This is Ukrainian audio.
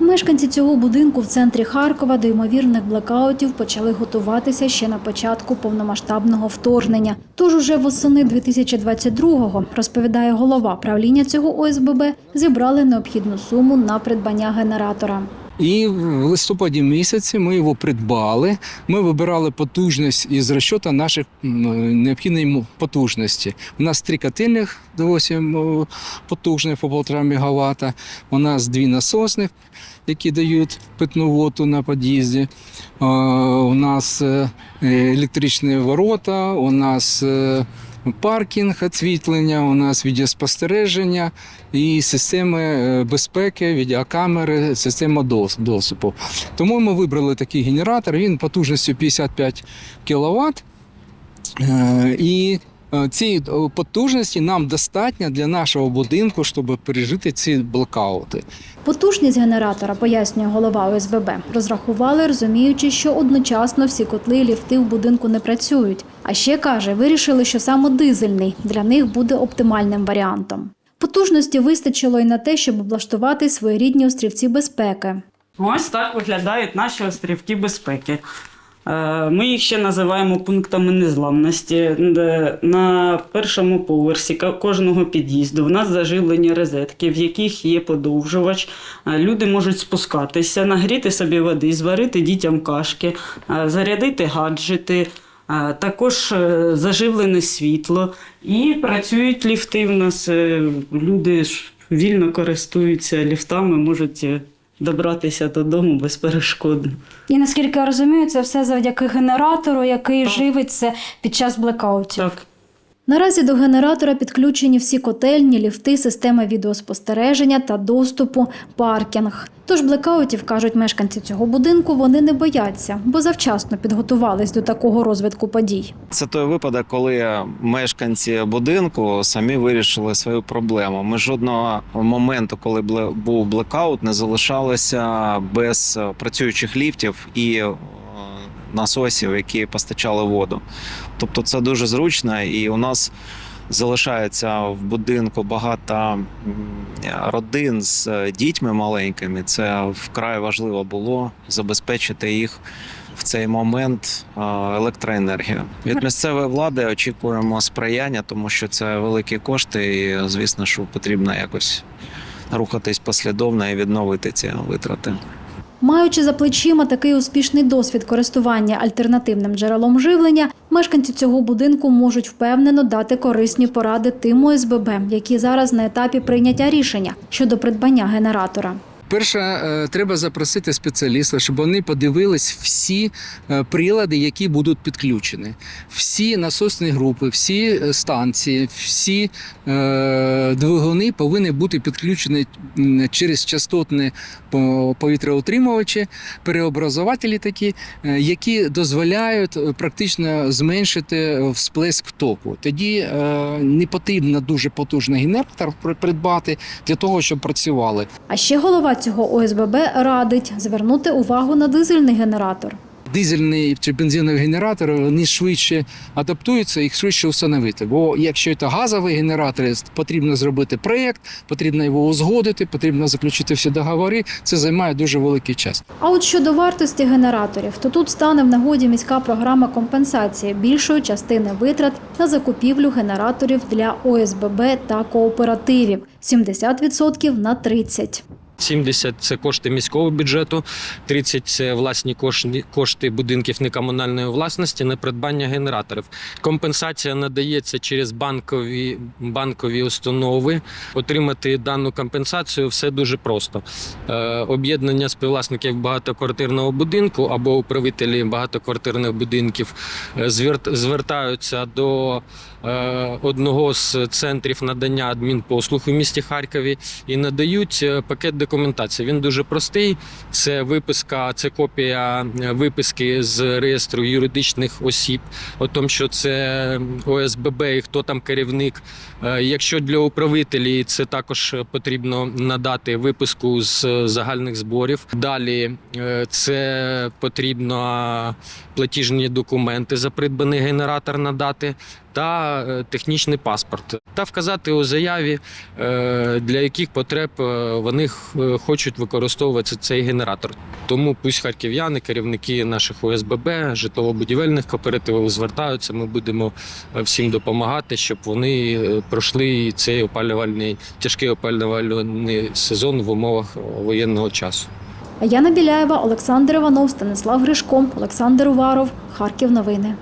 Мешканці цього будинку в центрі Харкова до ймовірних блекаутів почали готуватися ще на початку повномасштабного вторгнення. Тож уже восени 2022-го, розповідає голова правління цього ОСББ, зібрали необхідну суму на придбання генератора. І в листопаді місяці ми його придбали. Ми вибирали потужність із розчету наших необхідної потужності. У нас три котельних досі потужних по 1,5 МВт. У нас дві насосних, які дають питну воду на під'їзді. У нас е, електричні ворота, у нас е, паркінг, освітлення, у нас відеоспостереження і системи е, безпеки, відеокамери, система дос- доступу. Тому ми вибрали такий генератор. Він потужністю 55 кВт. І е, цієї е, потужності нам достатньо для нашого будинку, щоб пережити ці блокаути. Потужність генератора, пояснює голова ОСББ, розрахували, розуміючи, що одночасно всі котли і ліфти в будинку не працюють. А ще каже, вирішили, що саме дизельний для них буде оптимальним варіантом. Потужності вистачило й на те, щоб облаштувати своєрідні острівці безпеки. Ось так виглядають наші острівки безпеки. Е, Ми їх ще називаємо пунктами незламності. На першому поверсі кожного під'їзду в нас заживлені розетки, в яких є подовжувач. Е, Люди можуть спускатися, нагріти собі води, зварити дітям кашки, е, зарядити гаджети. е, Також е, заживлене світло і працюють ліфти. В нас е, люди вільно користуються ліфтами, можуть е, добратися додому безперешкодно. І наскільки я розумію, це все завдяки генератору, який живиться під час блекаутів. Так. Наразі до генератора підключені всі котельні, ліфти, системи відеоспостереження та доступу, паркінг. Тож блекаутів, кажуть мешканці цього будинку, вони не бояться, бо завчасно підготувались до такого розвитку подій. Це той випадок, коли мешканці будинку самі вирішили свою проблему. Ми жодного моменту, коли був блекаут, не залишалися без е, працюючих ліфтів і насосів, які постачали воду. Тобто це дуже зручно, і у нас залишається в будинку багато родин з е, дітьми маленькими. Це вкрай важливо було забезпечити їх в цей момент електроенергію. Від місцевої влади очікуємо сприяння, тому що це великі кошти, і звісно, що потрібно якось рухатись послідовно і відновити ці витрати. Маючи за плечима такий успішний досвід користування альтернативним джерелом живлення, мешканці цього будинку можуть впевнено дати корисні поради тим ОСББ, які зараз на етапі прийняття рішення щодо придбання генератора. Перше, е, треба запросити спеціаліста, щоб вони подивились всі е, прилади, які будуть підключені. Всі насосні групи, всі е, станції, всі двигуни повинні бути підключені через частотні по- повітряутримувачі, переобразователі такі, які дозволяють практично зменшити всплеск току. Тоді не потрібно дуже потужний генератор придбати для того, щоб працювали. А ще голова цього ОСББ радить звернути увагу на дизельний генератор. дизельний чи бензиновий генератор вони швидше адаптуються, їх швидше встановити. Бо якщо це газовий генератор, потрібно зробити проєкт, потрібно його узгодити, потрібно заключити всі договори. Це займає дуже великий час. А от щодо вартості генераторів, то тут стане в нагоді міська програма компенсації більшої частини витрат на закупівлю генераторів для ОСББ та кооперативів 70% на 30%. 70 – це кошти міського бюджету, 30 – це власні кошти, будинків некомунальної власності на придбання генераторів. Компенсація надається через банкові, банкові установи. Отримати дану компенсацію все дуже просто. Е, об'єднання співвласників багатоквартирного будинку або управителі багатоквартирних будинків е, звертаються до одного з центрів надання адмінпослуг у місті Харкові і надають е, пакет документації. Він дуже простий. Це виписка, це копія е, виписки з реєстру юридичних осіб, о тому, що це ОСББ і хто там керівник, Е, Якщо для управителів це також потрібно надати виписку з е, загальних зборів. Далі е, це потрібно платіжні документи за придбаний генератор надати та е, технічний паспорт, та вказати у заяві, е, для яких потреб е, вони хочуть використовувати цей генератор. Тому пусть харків'яни, керівники наших ОСББ, житлово-будівельних кооперативів звертаються. Ми будемо всім допомагати, щоб вони пройшли цей опалювальний тяжкий опалювальний сезон в умовах воєнного часу. Яна Біляєва, Олександр Іванов, Станислав Гришко, Олександр Уваров, Харків. Новини.